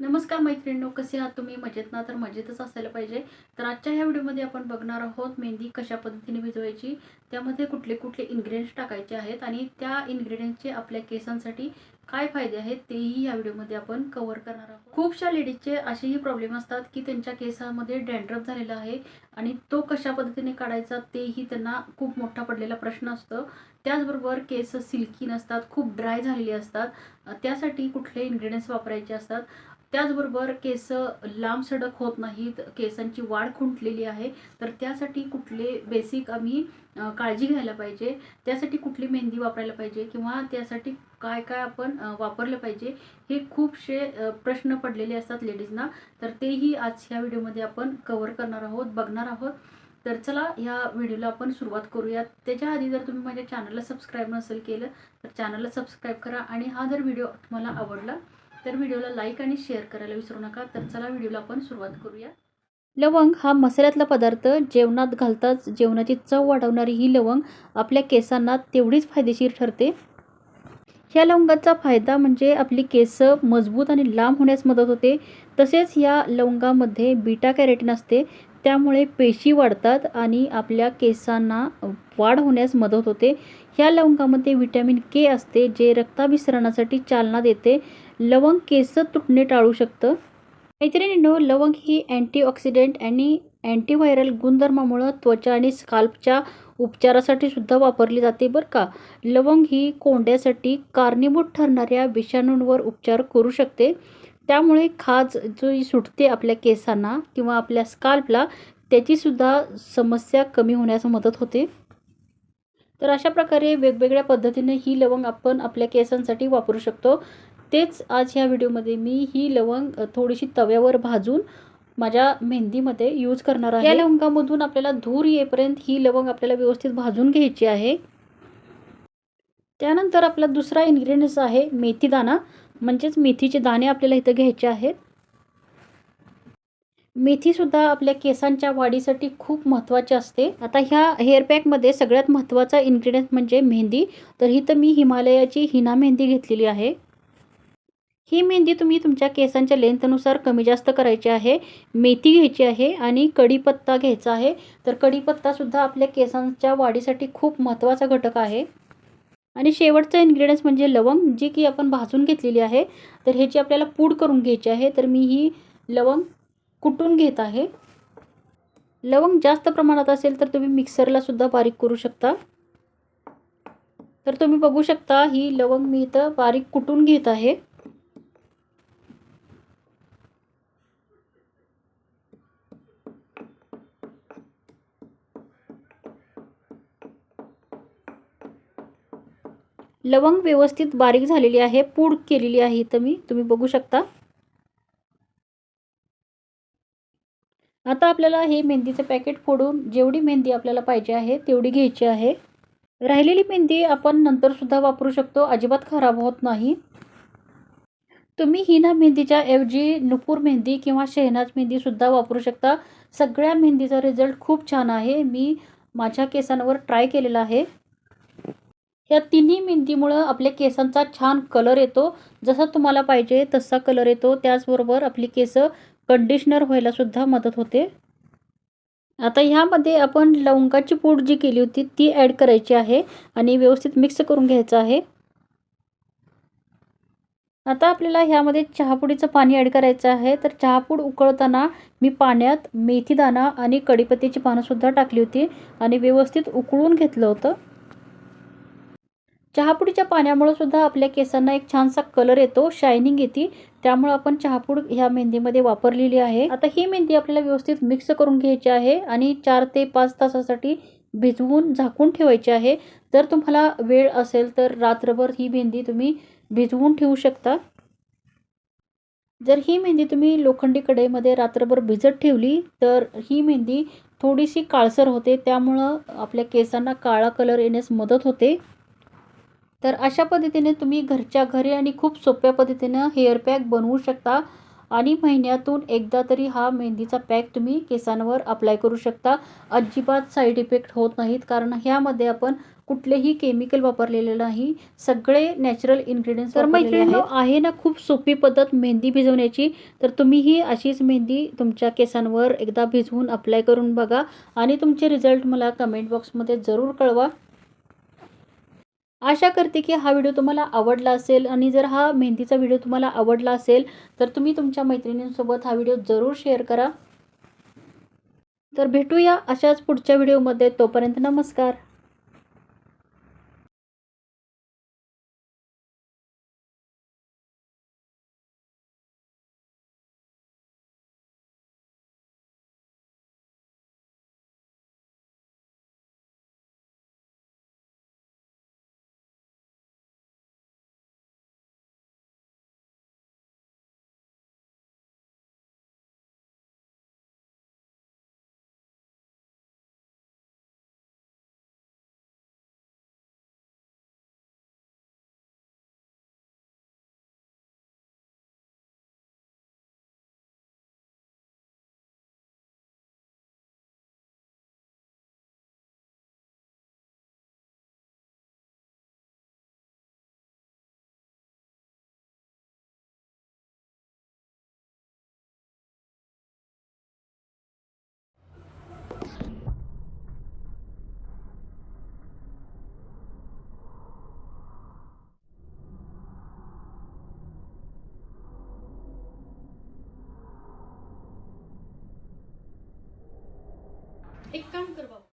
नमस्कार मैत्रिणींनो कसे आहात तुम्ही? मजेत ना? तर मजेतच असायला पाहिजे. तर आजच्या ह्या व्हिडिओमध्ये आपण बघणार आहोत मेहंदी कशा पद्धतीने भिजवायची त्यामध्ये कुठले कुठले इन्ग्रेडियंट्स टाकायचे आहेत आणि त्या इन्ग्रेडियंट्सचे आपल्या केसांसाठी काय फायदे आहेत तेही या व्हिडिओमध्ये आपण कव्हर करणार आहोत. खूपशा लेडीजचे असेही प्रॉब्लेम असतात की त्यांच्या केसामध्ये डॅन्ड्रफ झालेला आहे आणि तो कशा पद्धतीने काढायचा तेही त्यांना खूप मोठा पडलेला प्रश्न असतो. त्याचबरोबर केस सिल्की नसतात खूप ड्राय झालेले असतात. त्यासाठी कुठले इन्ग्रेडियंट्स वापरायचे असतात? त्याचबरोबर केस लांब सडक होत नाहीत केसांची वाढ खुंटलेली आहे तर त्यासाठी कुठले बेसिक आम्ही काळजी घ्यायला पाहिजे. त्यासाठी कुठली मेहंदी वापरायला पाहिजे किंवा त्यासाठी काय काय आपण वापरलं पाहिजे हे खूपसे प्रश्न पडलेले असतात लेडीजना. तर तेही आज ह्या व्हिडिओमध्ये आपण कव्हर करणार आहोत बघणार आहोत. तर चला ह्या व्हिडिओला आपण सुरुवात करूयात. त्याच्या आधी जर तुम्ही माझ्या चॅनलला सबस्क्राईब नसेल केलं तर चॅनलला सबस्क्राईब करा आणि हा जर व्हिडिओ तुम्हाला आवडला तर व्हिडिओला लाईक आणि शेअर करायला विसरू नका. तर चला व्हिडिओला आपण सुरुवात करूया. लवंग हा मसाल्यातला पदार्थ जेवणात घालताच जेवणाची चव वाढवणारी ही लवंग आपल्या केसांना तेवढीच फायदेशीर ठरते. ह्या लवंगाचा फायदा म्हणजे आपली केस मजबूत आणि लांब होण्यास मदत होते. तसेच या लवंगामध्ये बीटा कॅरेटिन असते. त्यामुळे पेशी वाढतात आणि आपल्या केसांना वाढ होण्यास मदत होते. ह्या लवंगामध्ये विटॅमिन के असते जे रक्ताभिसरणासाठी चालना देते. लवंग केस तुटणे टाळू शकतं. मैत्रिणींनो लवंग ही अँटीऑक्सिडेंट आणि अँटीव्हायरल गुणधर्मामुळं त्वचा आणि स्काल्पच्या उपचारासाठी सुद्धा वापरली जाते बरं का. लवंग ही कोंड्यासाठी कारणीभूत ठरणाऱ्या विषाणूंवर उपचार करू शकते. त्यामुळे खाज जो सुटते आपल्या केसांना किंवा आपल्या स्काल्पला त्याचीसुद्धा समस्या कमी होण्यास मदत होते. तर अशा प्रकारे वेगवेगळ्या पद्धतीने ही लवंग आपण आपल्या केसांसाठी वापरू शकतो. तेच आज ह्या व्हिडिओमध्ये मी ही लवंग थोडीशी तव्यावर भाजून माझ्या मेहंदीमध्ये यूज करणार आहे. या लवंगामधून आपल्याला धूर येईपर्यंत ही लवंग आपल्याला व्यवस्थित भाजून घ्यायची आहे. त्यानंतर आपला दुसरा इन्ग्रेडियंट्स आहे मेथीदाणा. म्हणजेच मेथीचे दाणे आपल्याला इथं घ्यायचे आहेत. मेथीसुद्धा आपल्या केसांच्या वाढीसाठी खूप महत्त्वाची असते. आता ह्या हेअर पॅकमध्ये सगळ्यात महत्त्वाचा इन्ग्रेडियंट म्हणजे मेहंदी. तर ही तर मी हिमालयाची हिना मेहंदी घेतलेली आहे. ही मेहंदी तुम्ही तुमच्या केसांच्या लेंथनुसार कमी जास्त करायची आहे. मेथी घ्यायची आहे आणि कढीपत्ता घ्यायचा आहे. तर कढीपत्तासुद्धा आपल्या केसांच्या वाढीसाठी खूप महत्त्वाचा घटक आहे. आणि शेवटचा इन्ग्रेडियंट्स म्हणजे लवंग जी की आपण भाजून घेतलेली आहे. तर ह्याची आपल्याला पूड करून घ्यायची आहे. तर मी ही लवंग कुटून घेत आहे? लवंग जास्त प्रमाणात असेल तर तुम्ही मिक्सरला सुद्धा बारीक करू शकता. तर तुम्ही बघू शकता ही लवंग मी इथं बारीक कुटून घेत आहे. लवंग व्यवस्थित बारीक झालेली आहे पूड केलेली आहे इथं मी. तुम्ही बघू शकता. आता आपल्याला हे मेहंदीचं पॅकेट फोडून जेवढी मेहंदी आपल्याला पाहिजे आहे तेवढी घ्यायची आहे. राहिलेली मेहंदी आपण नंतरसुद्धा वापरू शकतो अजिबात खराब होत नाही. तुम्ही हिना मेहंदीच्या ऐवजी नुपूर मेहंदी किंवा शहनाज मेहंदीसुद्धा वापरू शकता. सगळ्या मेहंदीचा रिझल्ट खूप छान आहे. मी माझ्या केसांवर ट्राय केलेला आहे. या तिन्ही मेहंदीमुळं आपल्या केसांचा छान कलर येतो. जसा तुम्हाला पाहिजे तसा कलर येतो. त्याचबरोबर आपली केस कंडिशनर व्हायलासुद्धा मदत होते. आता ह्यामध्ये आपण लवंगाची पूड जी केली होती ती ॲड करायची आहे आणि व्यवस्थित मिक्स करून घ्यायचं आहे. आता आपल्याला ह्यामध्ये चहापुडीचं पाणी ॲड करायचं आहे. तर चहापूड उकळताना मी पाण्यात मेथीदाणा आणि कढीपत्त्याची पानंसुद्धा टाकली होती आणि व्यवस्थित उकळून घेतलं होतं. चहापुडीच्या पाण्यामुळं सुद्धा आपल्या केसांना एक छानसा कलर येतो शायनिंग येते. त्यामुळं आपण चहापूड ह्या मेहंदीमध्ये वापरलेली आहे. आता ही मेहंदी आपल्याला व्यवस्थित मिक्स करून घ्यायची आहे आणि चार ते पाच तासासाठी भिजवून झाकून ठेवायची आहे. जर तुम्हाला वेळ असेल तर रात्रभर ही मेहंदी तुम्ही भिजवून ठेवू शकता. जर ही मेहंदी तुम्ही लोखंडी कढईमध्ये रात्रभर भिजत ठेवली तर ही मेहंदी थोडीशी काळसर होते. त्यामुळं आपल्या केसांना काळा कलर येण्यास मदत होते. तर अशा पद्धतीने तुम्ही घरच्या घरी आणि खूप सोप्या पद्धतीनं हेअर पॅक बनवू शकता. आणि महिन्यातून एकदा तरी हा मेहंदीचा पॅक तुम्ही केसांवर अप्लाय करू शकता. अजिबात साईड इफेक्ट होत नाहीत कारण ह्यामध्ये आपण कुठलेही केमिकल वापरलेले नाही. सगळे नॅचरल इन्ग्रेडियंट्स तर मैत्रिणी आहे ना खूप सोपी पद्धत मेहंदी भिजवण्याची. तर तुम्हीही अशीच मेहंदी तुमच्या केसांवर एकदा भिजवून अप्लाय करून बघा. आणि तुमचे रिझल्ट मला कमेंट बॉक्समध्ये जरूर कळवा. आशा करते की हा व्हिडिओ तुम्हाला आवडला असेल आणि जर हा मेहंदीचा व्हिडिओ तुम्हाला आवडला असेल तर तुम्ही तुमच्या मैत्रिणींसोबत हा व्हिडिओ जरूर शेअर करा. तर भेटूया अशाच पुढच्या व्हिडिओमध्ये. तोपर्यंत नमस्कार. एक काम कर बाबा